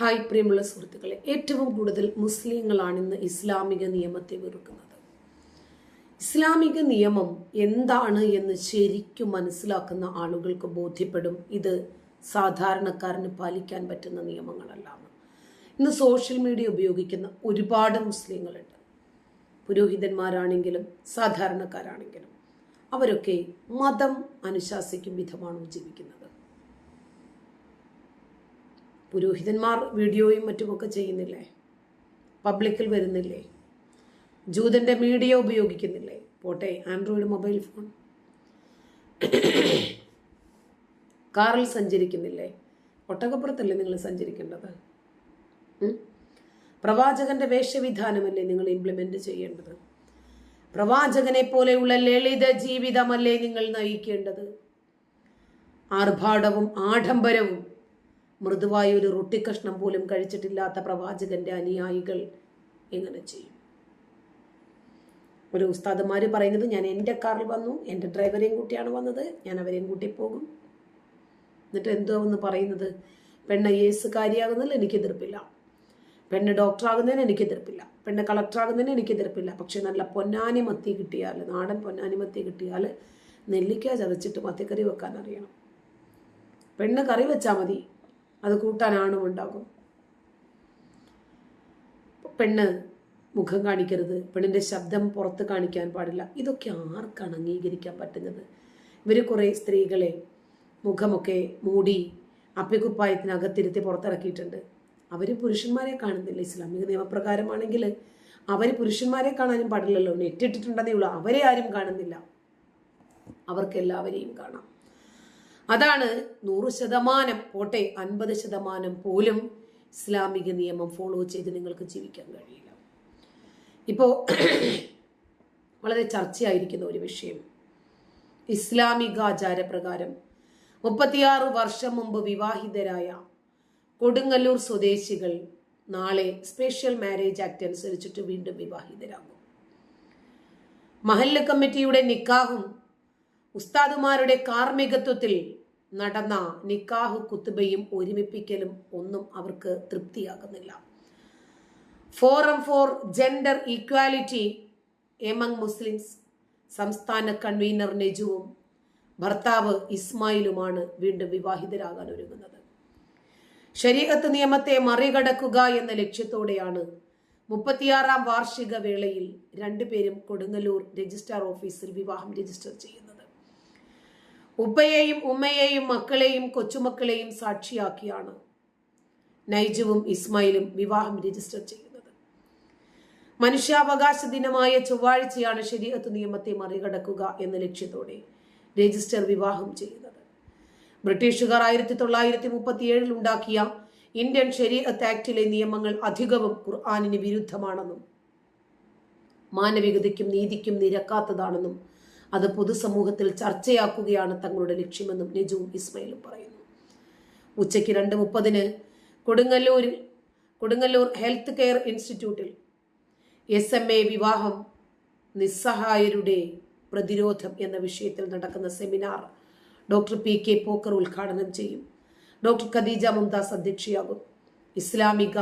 Hi പ്രിയമുള്ള സുഹൃത്തുക്കളെ ഏറ്റവും കൂടുതൽ മുസ്ലിങ്ങളാണ് ഇന്ന് ഇസ്ലാമിക നിയമത്തെ വെറുക്കുന്നത്. ഇസ്ലാമിക നിയമം എന്താണ് എന്ന് ശരിക്കും മനസ്സിലാക്കുന്ന ആളുകൾക്ക് ബോധ്യപ്പെടും. ഇത് സാധാരണക്കാരന് പാലിക്കാൻ പറ്റുന്ന നിയമങ്ങളല്ല ഇന്ന് സോഷ്യൽ മീഡിയ ഉപയോഗിക്കുന്ന ഒരുപാട് മുസ്ലിങ്ങളുണ്ട്. പുരോഹിതന്മാരാണെങ്കിലും സാധാരണക്കാരാണെങ്കിലും അവരൊക്കെ മതം അനുശാസിക്കും വിധമാണ് ജീവിക്കുന്നത്. പുരോഹിതന്മാർ വീഡിയോയും മറ്റുമൊക്കെ ചെയ്യുന്നില്ലേ? പബ്ലിക്കിൽ വരുന്നില്ലേ? ജൂതന്റെ മീഡിയ ഉപയോഗിക്കുന്നില്ലേ? പോട്ടെ ആൻഡ്രോയിഡ് മൊബൈൽ ഫോൺ. കാറിൽ സഞ്ചരിക്കുന്നില്ലേ? ഒട്ടകപ്പുറത്തല്ലേ നിങ്ങൾ സഞ്ചരിക്കേണ്ടത്? പ്രവാചകന്റെ വേഷവിധാനമല്ലേ നിങ്ങൾ ഇംപ്ലിമെന്റ് ചെയ്യേണ്ടത്? പ്രവാചകനെ പോലെയുള്ള ലളിത ജീവിതമല്ലേ നിങ്ങൾ നയിക്കേണ്ടത്? ആർഭാടവും ആഡംബരവും മൃദുവായ ഒരു റൊട്ടിക്കഷ്ണം പോലും കഴിച്ചിട്ടില്ലാത്ത പ്രവാചകന്റെ അനുയായികൾ എങ്ങനെ ചെയ്യും? ഒരു ഉസ്താദന്മാർ പറയുന്നത് ഞാൻ എന്റെ കാറിൽ വന്നു എന്റെ ഡ്രൈവറെയും കൂട്ടിയാണ് വന്നത് ഞാൻ അവരെയും കൂട്ടി പോകും. എന്നിട്ട് എന്തോ എന്ന് പറയുന്നത് പെണ്ണ് യേസുകാരിയാകുന്നതിൽ എനിക്ക് എതിർപ്പില്ല. പെണ്ണ് ഡോക്ടറാകുന്നതിന് എനിക്ക് എതിർപ്പില്ല. പെണ്ണ് കളക്ടറാകുന്നതിന് എനിക്ക് എതിർപ്പില്ല. പക്ഷെ നല്ല പൊന്നാനി മത്തി കിട്ടിയാൽ നാടൻ പൊന്നാനി മത്തി കിട്ടിയാൽ നെല്ലിക്ക ചതച്ചിട്ട് മത്തിക്കറി വെക്കാൻ അറിയണം. പെണ്ണ് കറി വെച്ചാൽ മതി. അത് കൂട്ടാൻ ആണും ഉണ്ടാകും. പെണ്ണ് മുഖം കാണിക്കരുത് പെണ്ണിന്റെ ശബ്ദം പുറത്ത് കാണിക്കാൻ പാടില്ല. ഇതൊക്കെ ആർക്കാണ് അംഗീകരിക്കാൻ പറ്റുന്നത്? ഇവർ കുറേ സ്ത്രീകളെ മുഖമൊക്കെ മൂടി അപ്പിക്കുപ്പായത്തിനകത്തിരുത്തി പുറത്തിറക്കിയിട്ടുണ്ട്. അവർ പുരുഷന്മാരെ കാണുന്നില്ല. ഇസ്ലാമിക നിയമപ്രകാരമാണെങ്കിൽ അവർ പുരുഷന്മാരെ കാണാനും പാടില്ലല്ലോ. നെറ്റിട്ടിട്ടുണ്ടെന്നേ ഉള്ളൂ. അവരെ ആരും കാണുന്നില്ല. അവർക്കെല്ലാവരെയും കാണാം. അതാണ് നൂറ് ശതമാനം പോട്ടെ അൻപത് ശതമാനം പോലും ഇസ്ലാമിക നിയമം ഫോളോ ചെയ്ത് നിങ്ങൾക്ക് ജീവിക്കാൻ കഴിയില്ല. ഇപ്പോൾ വളരെ ചർച്ചയായിരിക്കുന്ന ഒരു വിഷയം ഇസ്ലാമിക ആചാരപ്രകാരം മുപ്പത്തിയാറ് വർഷം മുമ്പ് വിവാഹിതരായ കൊടുങ്ങല്ലൂർ സ്വദേശികൾ നാളെ സ്പെഷ്യൽ മാരേജ് ആക്ട് അനുസരിച്ചിട്ട് വീണ്ടും വിവാഹിതരാകും. മഹല്ല കമ്മിറ്റിയുടെ നിക്കാഹും ഉസ്താദുമാരുടെ കാർമ്മികത്വത്തിൽ നടന്ന നിക്കാഹ് കുത്തുബയും ഒരുമിപ്പിക്കലും ഒന്നും അവർക്ക് തൃപ്തിയാകുന്നില്ല. Forum for gender equality among Muslims സംസ്ഥാന കൺവീനർ നെജുവും ഭർത്താവ് ഇസ്മായിലുമാണ് വീണ്ടും വിവാഹിതരാകാൻ ഒരുങ്ങുന്നത്. ശരീരത്ത് നിയമത്തെ മറികടക്കുക എന്ന ലക്ഷ്യത്തോടെയാണ് മുപ്പത്തിയാറാം വാർഷിക വേളയിൽ രണ്ടുപേരും കൊടുങ്ങല്ലൂർ രജിസ്ട്രാർ ഓഫീസിൽ വിവാഹം രജിസ്റ്റർ ചെയ്യുന്നത്. ഉപ്പയെയും ഉമ്മയെയും മക്കളെയും കൊച്ചുമക്കളെയും സാക്ഷിയാക്കിയാണ് നൈജുവും ഇസ്മായിലും വിവാഹം രജിസ്റ്റർ ചെയ്യുന്നത്. മനുഷ്യാവകാശ ദിനമായ ചൊവ്വാഴ്ചയാണ് ശരീരത്ത് നിയമത്തെ മറികടക്കുക എന്ന ലക്ഷ്യത്തോടെ രജിസ്റ്റർ വിവാഹം ചെയ്യുന്നത്. ബ്രിട്ടീഷുകാർ ആയിരത്തി തൊള്ളായിരത്തി മുപ്പത്തി ഏഴിൽ ഉണ്ടാക്കിയ ഇന്ത്യൻ ശരീഅത്ത് ആക്ടിലെ നിയമങ്ങൾ അധികവും ഖുർആാനിന് വിരുദ്ധമാണെന്നും മാനവികതയ്ക്കും നീതിക്കും നിരക്കാത്തതാണെന്നും അത് പൊതുസമൂഹത്തിൽ ചർച്ചയാക്കുകയാണ് തങ്ങളുടെ ലക്ഷ്യമെന്നും നെജുവും ഇസ്മയിലും പറയുന്നു. ഉച്ചയ്ക്ക് രണ്ട് മുപ്പതിന് കൊടുങ്ങല്ലൂരിൽ കൊടുങ്ങല്ലൂർ ഹെൽത്ത് കെയർ ഇൻസ്റ്റിറ്റ്യൂട്ടിൽ എസ് എം എ വിവാഹം നിസ്സഹായരുടെ പ്രതിരോധം എന്ന വിഷയത്തിൽ നടക്കുന്ന seminar doctor P K Pokker ഉദ്ഘാടനം ചെയ്യും. ഡോക്ടർ ഖദീജ മുംതാസ് അധ്യക്ഷയാകും. ഇസ്ലാമിക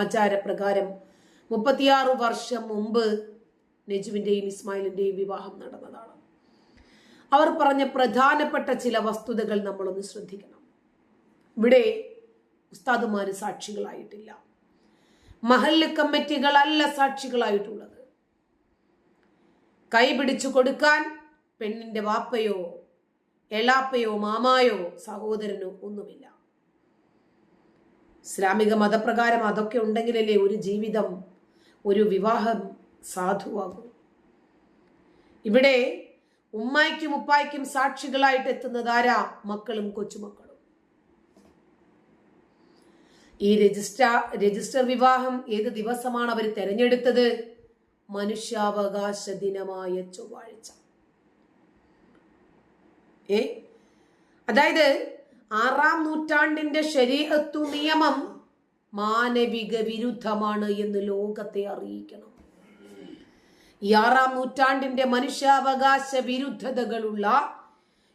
ആചാരപ്രകാരം മുപ്പത്തിയാറ് വർഷം മുമ്പ് നെജുവിന്റെയും ഇസ്മായിലിന്റെയും വിവാഹം നടന്നതാണ്. അവർ പറഞ്ഞ പ്രധാനപ്പെട്ട ചില വസ്തുതകൾ നമ്മളൊന്ന് ശ്രദ്ധിക്കണം. ഇവിടെ ഉസ്താദുമാർ സാക്ഷികളായിട്ടില്ല. മഹല്ല് കമ്മിറ്റികളല്ല സാക്ഷികളായിട്ടുള്ളത്. കൈപിടിച്ചു കൊടുക്കാൻ പെണ്ണിന്റെ വാപ്പയോ എളാപ്പയോ മാമായോ സഹോദരനോ ഒന്നുമില്ല. ഇസ്ലാമിക മതപ്രകാരം അതൊക്കെ ഉണ്ടെങ്കിലല്ലേ ഒരു ജീവിതം ഒരു വിവാഹം സാധുവാകും. ഇവിടെ ഉമ്മായ്ക്കും ഉപ്പായ്ക്കും സാക്ഷികളായിട്ട് എത്തുന്നത് ആരാ? മക്കളും കൊച്ചുമക്കളും. ഈ രജിസ്റ്റർ രജിസ്റ്റർ വിവാഹം ഏത് ദിവസമാണ് അവർ തെരഞ്ഞെടുത്തത്? മനുഷ്യാവകാശ ദിനമായ ചൊവ്വാഴ്ച. ഏ? അതായത് ആറാം നൂറ്റാണ്ടിന്റെ ശരീരത്തു നിയമം മാനവിക വിരുദ്ധമാണ് എന്ന് ലോകത്തെ അറിയിക്കണം. ഈ ആറാം നൂറ്റാണ്ടിന്റെ മനുഷ്യാവകാശ വിരുദ്ധതകളുള്ള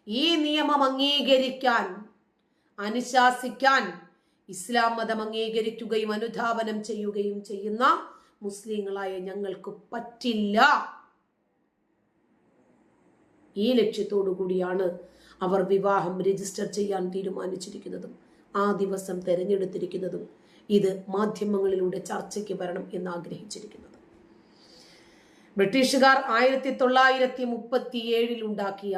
ഈ നിയമം അംഗീകരിക്കാൻ അനുശാസിക്കാൻ ഇസ്ലാം മതം അംഗീകരിക്കുകയും അനുധാവനം ചെയ്യുകയും ചെയ്യുന്ന മുസ്ലിങ്ങളായ ഞങ്ങൾക്ക് പറ്റില്ല. ഈ ലക്ഷ്യത്തോടു കൂടിയാണ് അവർ വിവാഹം രജിസ്റ്റർ ചെയ്യാൻ തീരുമാനിച്ചിരിക്കുന്നതും ആ ദിവസം തെരഞ്ഞെടുത്തിരിക്കുന്നതും. ഇത് മാധ്യമങ്ങളിലൂടെ ചർച്ചയ്ക്ക് വരണം എന്ന് ആഗ്രഹിച്ചിരിക്കുന്നത് ബ്രിട്ടീഷുകാർ ആയിരത്തി തൊള്ളായിരത്തി മുപ്പത്തിയേഴിൽ ഉണ്ടാക്കിയ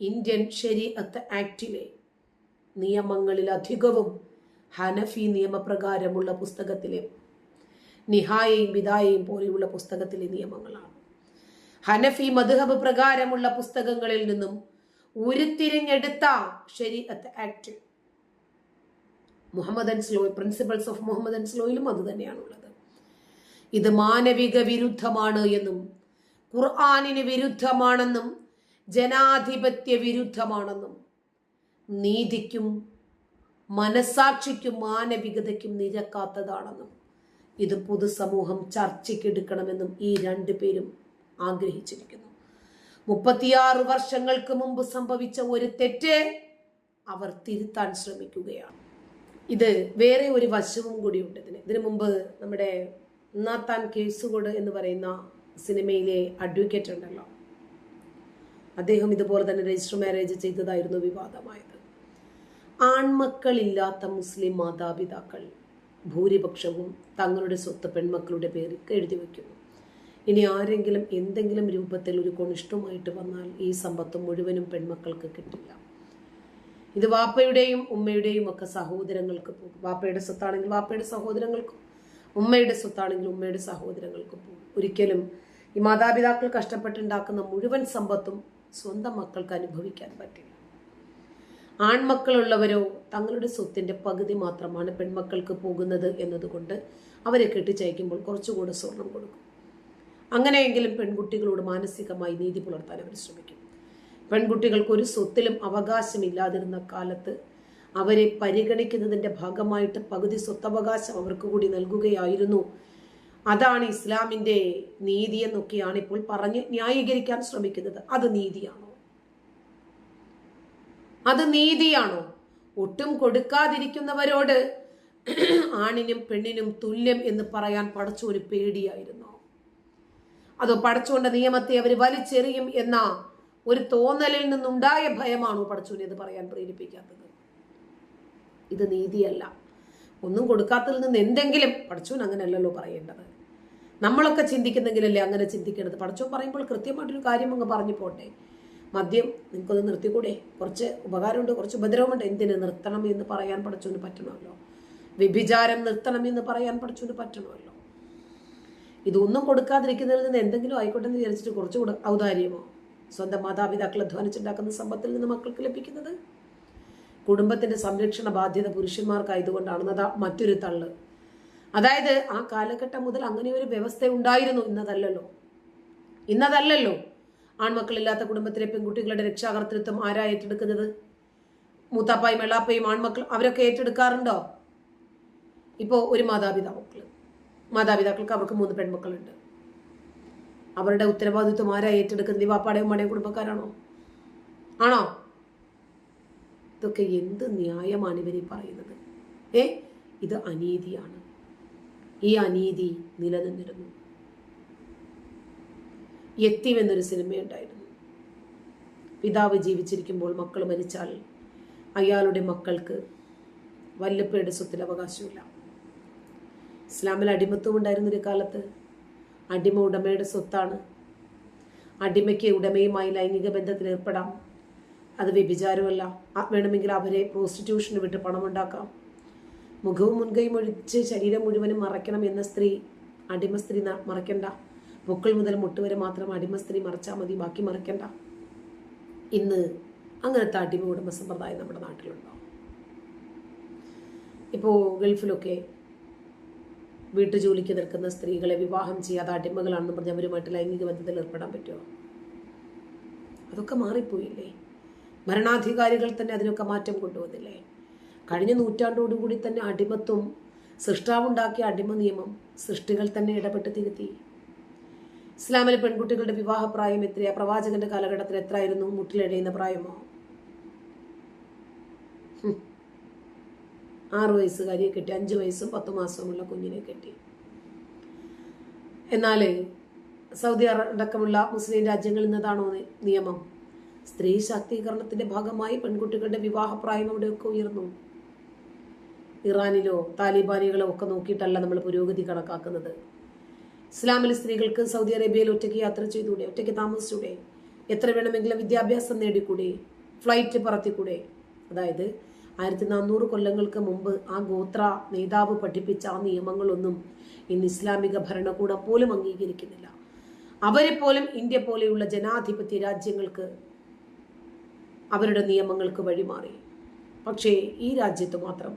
ഇന്ത്യൻ ശരീഅത്ത് ആക്ടിലെ നിയമങ്ങളിൽ അധികവും ഹനഫി നിയമപ്രകാരമുള്ള പുസ്തകത്തിലെ നിഹായയും വിദായയും പോലെയുള്ള പുസ്തകത്തിലെ നിയമങ്ങളാണ്. ഹനഫി മധുഹബ് പ്രകാരമുള്ള പുസ്തകങ്ങളിൽ നിന്നും ഉരുത്തിരിഞ്ഞെടുത്ത ശരീഅത്ത് act Muhammad law principles of Muhammad അൻസ്ലോയിലും അത് തന്നെയാണുള്ളത്. ഇത് മാനവിക വിരുദ്ധമാണ് എന്നും ഖുർആാനിന് വിരുദ്ധമാണെന്നും ജനാധിപത്യ വിരുദ്ധമാണെന്നും. നീതിക്കും മനസാക്ഷിക്കും മാനവികതയ്ക്കും നിരക്കാത്തതാണെന്നും ഇത് പൊതുസമൂഹം ചർച്ചയ്ക്കെടുക്കണമെന്നും ഈ രണ്ടു പേരും ആഗ്രഹിച്ചിരിക്കുന്നു. മുപ്പത്തിയാറ് വർഷങ്ങൾക്ക് മുമ്പ് സംഭവിച്ച ഒരു തെറ്റ് അവർ തിരുത്താൻ ശ്രമിക്കുകയാണ്. ഇത് വേറെ ഒരു വശവും കൂടിയുണ്ട് ഇതിന്. ഇതിനു മുമ്പ് നമ്മുടെ നാത്താൻ കേസുകോട് എന്ന് പറയുന്ന സിനിമയിലെ അഡ്വക്കേറ്റ് ഉണ്ടല്ലോ. അദ്ദേഹം ഇതുപോലെ തന്നെ രജിസ്റ്റർ മാരേജ് ചെയ്തതായിരുന്നു വിവാദമായത്. ആൺമക്കളില്ലാത്ത മുസ്ലിം മാതാപിതാക്കൾ ഭൂരിപക്ഷവും തങ്ങളുടെ സ്വത്ത് പെൺമക്കളുടെ പേരിൽ എഴുതി വയ്ക്കുന്നു. ഇനി ആരെങ്കിലും എന്തെങ്കിലും രൂപത്തിൽ ഒരു കൊണിഷ്ടമായിട്ട് വന്നാൽ ഈ സമ്പത്ത് മുഴുവനും പെൺമക്കൾക്ക് കിട്ടില്ല. ഇത് വാപ്പയുടെയും ഉമ്മയുടെയും ഒക്കെ സഹോദരങ്ങൾക്ക് പോകും. വാപ്പയുടെ സ്വത്താണെങ്കിൽ വാപ്പയുടെ സഹോദരങ്ങൾക്കും ഉമ്മയുടെ സ്വത്താണെങ്കിൽ ഉമ്മയുടെ സഹോദരങ്ങൾക്ക് പോകും ഒരിക്കലും ഈ മാതാപിതാക്കൾ കഷ്ടപ്പെട്ടുണ്ടാക്കുന്ന മുഴുവൻ സമ്പത്തും സ്വന്തം മക്കൾക്ക് അനുഭവിക്കാൻ പറ്റില്ല. ആൺമക്കളുള്ളവരോ തങ്ങളുടെ സ്വത്തിന്റെ പകുതി മാത്രമാണ് പെൺമക്കൾക്ക് പോകുന്നത് എന്നതുകൊണ്ട് അവരെ കെട്ടിച്ചയക്കുമ്പോൾ കുറച്ചുകൂടെ സ്വർണം കൊടുക്കും. അങ്ങനെയെങ്കിലും പെൺകുട്ടികളോട് മാനസികമായി നീതി പുലർത്താൻ അവർ ശ്രമിക്കും. പെൺകുട്ടികൾക്ക് ഒരു സ്വത്തിലും അവകാശമില്ലാതിരുന്ന കാലത്ത് അവരെ പരിഗണിക്കുന്നതിന്റെ ഭാഗമായിട്ട് പകുതി സ്വത്തവകാശം അവർക്ക് കൂടി നൽകുകയായിരുന്നു. അതാണ് ഇസ്ലാമിന്റെ നീതി എന്നൊക്കെയാണ് ഇപ്പോൾ പറഞ്ഞ് ന്യായീകരിക്കാൻ ശ്രമിക്കുന്നത്. അത് നീതിയാണോ? അത് നീതിയാണോ? ഒട്ടും കൊടുക്കാതിരിക്കുന്നവരോട് ആണിനും പെണ്ണിനും തുല്യം എന്ന് പറയാൻ പടച്ചോന് പേടിയായിരുന്നു? അതോ പടച്ചോന്റെ നിയമത്തെ അവർ വലിച്ചെറിയും എന്ന ഒരു തോന്നലിൽ നിന്നുണ്ടായ ഭയമാണോ പടച്ചോനെ അത് പറയാൻ പ്രേരിപ്പിക്കാത്തത്? ഇത് നീതിയല്ല. ഒന്നും കൊടുക്കാത്തതിൽ നിന്ന് എന്തെങ്കിലും പടച്ചോൻ അങ്ങനെയല്ലല്ലോ പറയേണ്ടത്. നമ്മളൊക്കെ ചിന്തിക്കുന്നെങ്കിലല്ലേ അങ്ങനെ ചിന്തിക്കേണ്ടത്. പടച്ചോൻ പറയുമ്പോൾ കൃത്യമായിട്ടൊരു കാര്യം അങ്ങ് പറഞ്ഞു പോട്ടെ. മദ്യം നിങ്ങൾക്കൊന്ന് നിർത്തിക്കൂടെ? കുറച്ച് ഉപകാരമുണ്ട് കുറച്ച് ഉപദ്രവമുണ്ട്. എന്തിനു നിർത്തണം എന്ന് പറയാൻ പടച്ചോന് പറ്റണമല്ലോ. വ്യഭിചാരം നിർത്തണം എന്ന് പറയാൻ പടച്ചോന് പറ്റണമല്ലോ. ഇതൊന്നും കൊടുക്കാതിരിക്കുന്നതിൽ നിന്ന് എന്തെങ്കിലും ആയിക്കോട്ടെ എന്ന് വിചാരിച്ചിട്ട് കുറച്ച് കൂടെ ഔദാര്യമോ? സ്വന്തം മാതാപിതാക്കൾ അധ്വാനിച്ചുണ്ടാക്കുന്ന സമ്പത്തിൽ നിന്ന് മക്കൾക്ക് ലഭിക്കുന്നത്? കുടുംബത്തിന്റെ സംരക്ഷണ ബാധ്യത പുരുഷന്മാർക്കായതുകൊണ്ടാണ് അതാ മറ്റൊരു തള്ള്. അതായത് ആ കാലഘട്ടം മുതൽ അങ്ങനെ ഒരു വ്യവസ്ഥ ഉണ്ടായിരുന്നു ഇന്നതല്ലല്ലോ. ഇന്നതല്ലല്ലോ ആൺമക്കളില്ലാത്ത കുടുംബത്തിലെ പെൺകുട്ടികളുടെ രക്ഷാകർത്തൃത്വം ആരാ ഏറ്റെടുക്കുന്നത്? മൂത്താപ്പായും എളാപ്പയും ആൺമക്കൾ അവരൊക്കെ ഏറ്റെടുക്കാറുണ്ടോ? ഇപ്പോൾ ഒരു മാതാപിതാക്കൾ മാതാപിതാക്കൾക്ക് അവർക്ക് മൂന്ന് പെൺമക്കളുണ്ട്. അവരുടെ ഉത്തരവാദിത്വം ആരാ ഏറ്റെടുക്കുന്നത്? ഈ വാപ്പാടെയും മണയും കുടുംബക്കാരാണോ? ആണോ? ഇതൊക്കെ എന്ത് ന്യായമാണ് ഇവരീ പറയുന്നത്? ഏ? ഇത് അനീതിയാണ്. ഈ അനീതി നിലനിന്നിരുന്നു. യത്തീം എന്നൊരു സിനിമയുണ്ടായിരുന്നു പിതാവ് ജീവിച്ചിരിക്കുമ്പോൾ മക്കൾ മരിച്ചാൽ അയാളുടെ മക്കൾക്ക് വല്ലപ്പയുടെ സ്വത്തിൽ അവകാശമില്ല. ഇസ്ലാമിൽ അടിമത്വം ഉണ്ടായിരുന്നൊരു കാലത്ത് അടിമ ഉടമയുടെ സ്വത്താണ്. അടിമയ്ക്ക് ഉടമയുമായി ലൈംഗിക ബന്ധത്തിൽ ഏർപ്പെടാം അത് വ്യഭിചാരമല്ല. വേണമെങ്കിൽ അവരെ പ്രോസ്റ്റിറ്റ്യൂഷന് വിട്ട് പണമുണ്ടാക്കാം. മുഖവും മുൻകൈയും ഒഴിച്ച് ശരീരം മുഴുവനും മറയ്ക്കണം എന്ന സ്ത്രീ അടിമ സ്ത്രീ മറയ്ക്കണ്ട. പൊക്കിൾ മുതൽ മുട്ട് വരെ മാത്രം അടിമ സ്ത്രീ മറച്ചാൽ മതി ബാക്കി മറയ്ക്കണ്ട. ഇന്ന് അങ്ങനത്തെ അടിമ ഉടമ സമ്പ്രദായം നമ്മുടെ നാട്ടിലുണ്ടോ? ഇപ്പോൾ ഗൾഫിലൊക്കെ വീട്ടു ജോലിക്ക് നിൽക്കുന്ന സ്ത്രീകളെ വിവാഹം ചെയ്യാതെ അടിമകളാണെന്ന് പറഞ്ഞ് അവരുമായിട്ട് ലൈംഗിക ബന്ധത്തിൽ ഏർപ്പെടാൻ പറ്റുമോ അതൊക്കെ മാറിപ്പോയില്ലേ? ഭരണാധികാരികൾ തന്നെ അതിനൊക്കെ മാറ്റം കൊണ്ടുവന്നില്ലേ കഴിഞ്ഞ നൂറ്റാണ്ടോടുകൂടി തന്നെ അടിമത്വം സൃഷ്ടാവുണ്ടാക്കിയ അടിമ നിയമം സൃഷ്ടികൾ തന്നെ ഇടപെട്ട് തിരുത്തി. ഇസ്ലാമിലെ പെൺകുട്ടികളുടെ വിവാഹപ്രായം എത്രയാ? പ്രവാചകന്റെ കാലഘട്ടത്തിൽ എത്രയായിരുന്നു? മുട്ടിലെഴയുന്ന പ്രായമോ? ആറു വയസ്സുകാരിയെ കെട്ടി അഞ്ചു വയസ്സും പത്തു മാസവുമുള്ള കുഞ്ഞിനെ കെട്ടി. എന്നാൽ സൗദി അടക്കമുള്ള മുസ്ലിം രാജ്യങ്ങളിൽ നിന്നതാണോ നിയമം? സ്ത്രീ ശാക്തീകരണത്തിന്റെ ഭാഗമായി പെൺകുട്ടികളുടെ വിവാഹപ്രായം അവിടെയൊക്കെ ഉയർന്നു. ഇറാനിലോ താലിബാനികളോ ഒക്കെ നോക്കിയിട്ടല്ല നമ്മൾ പുരോഗതി കണക്കാക്കുന്നത്. ഇസ്ലാമിലെ സ്ത്രീകൾക്ക് സൗദി അറേബ്യയിൽ ഒറ്റയ്ക്ക് യാത്ര ചെയ്തുകൂടെ? ഒറ്റയ്ക്ക് താമസിച്ചൂടെ എത്ര വേണമെങ്കിലും വിദ്യാഭ്യാസം നേടിക്കൂടെ? ഫ്ലൈറ്റ് പറത്തിക്കൂടെ? അതായത് ആയിരത്തി നാനൂറ് കൊല്ലങ്ങൾക്ക് മുമ്പ് ആ ഗോത്ര നേതാവ് പഠിപ്പിച്ച ആ നിയമങ്ങളൊന്നും ഇന്ന് ഇസ്ലാമിക ഭരണകൂടം പോലും അംഗീകരിക്കുന്നില്ല. അവരെ പോലും ഇന്ത്യ പോലെയുള്ള ജനാധിപത്യ രാജ്യങ്ങൾക്ക് അവരുടെ നിയമങ്ങൾക്ക് വഴിമാറി. പക്ഷേ ഈ രാജ്യത്ത് മാത്രം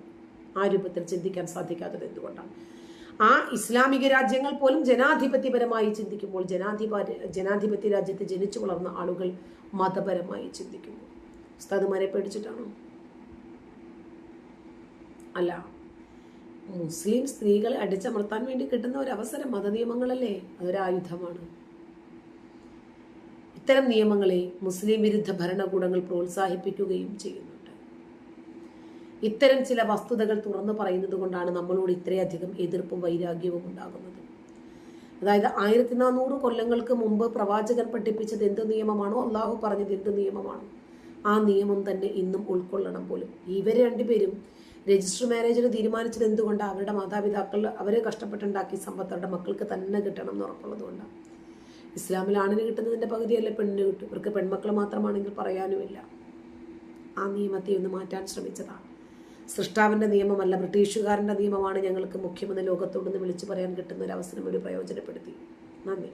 ആ രൂപത്തിൽ ചിന്തിക്കാൻ സാധിക്കാത്തത് എന്തുകൊണ്ടാണ്? ആ ഇസ്ലാമിക രാജ്യങ്ങൾ പോലും ജനാധിപത്യപരമായി ചിന്തിക്കുമ്പോൾ ജനാധിപത്യ ജനാധിപത്യ രാജ്യത്ത് ജനിച്ചു വളർന്ന ആളുകൾ മതപരമായി ചിന്തിക്കുന്നു ഉസ്താദുമാരെ പേടിച്ചിട്ടാണോ? അല്ല മുസ്ലിം സ്ത്രീകളെ അടിച്ചമർത്താൻ വേണ്ടി കിട്ടുന്ന ഒരു അവസരം മതനിയമങ്ങളല്ലേ? അതൊരു ആയുധമാണ് ഇത്തരം നിയമങ്ങളെ മുസ്ലിം വിരുദ്ധ ഭരണകൂടങ്ങൾ പ്രോത്സാഹിപ്പിക്കുകയും ചെയ്യുന്നുണ്ട്. ഇത്തരം ചില വസ്തുതകൾ തുറന്നു പറയുന്നത് കൊണ്ടാണ് നമ്മളോട് ഇത്രയധികം എതിർപ്പും വൈരാഗ്യവും ഉണ്ടാകുന്നത്. അതായത് ആയിരത്തി നാനൂറ് കൊല്ലങ്ങൾക്ക് മുമ്പ് പ്രവാചകൻ പഠിപ്പിച്ചത് എന്ത് നിയമമാണോ അള്ളാഹു പറഞ്ഞത് എന്ത് നിയമമാണോ ആ നിയമം തന്നെ ഇന്നും ഉൾക്കൊള്ളണം പോലും. ഇവർ രണ്ടുപേരും രജിസ്റ്റർ മാരേജിന് തീരുമാനിച്ചത് എന്തുകൊണ്ടാണ് അവരുടെ മാതാപിതാക്കൾ അവരെ കഷ്ടപ്പെട്ടുണ്ടാക്കിയ സമ്പത്ത് അവരുടെ മക്കൾക്ക് തന്നെ കിട്ടണം എന്ന് ഉറപ്പുള്ളത് കൊണ്ടാണ് ഇസ്ലാമിൽ ആണിന് കിട്ടുന്നതിന്റെ പകുതിയല്ല പെണ്ണിന് കിട്ടും? ഇവർക്ക് പെൺമക്കൾ മാത്രമാണെങ്കിൽ പറയാനുമില്ല. ആ നിയമത്തെ ഒന്ന് മാറ്റാൻ ശ്രമിച്ചതാണ്. സൃഷ്ടാവിന്റെ നിയമമല്ല ബ്രിട്ടീഷുകാരന്റെ നിയമമാണ് ഞങ്ങൾക്ക് മുഖ്യമെന്ന് ലോകത്തോടൊന്ന് വിളിച്ചു പറയാൻ കിട്ടുന്ന ഒരു അവസരം ഒരു പ്രയോജനപ്പെടുത്തി. നന്ദി.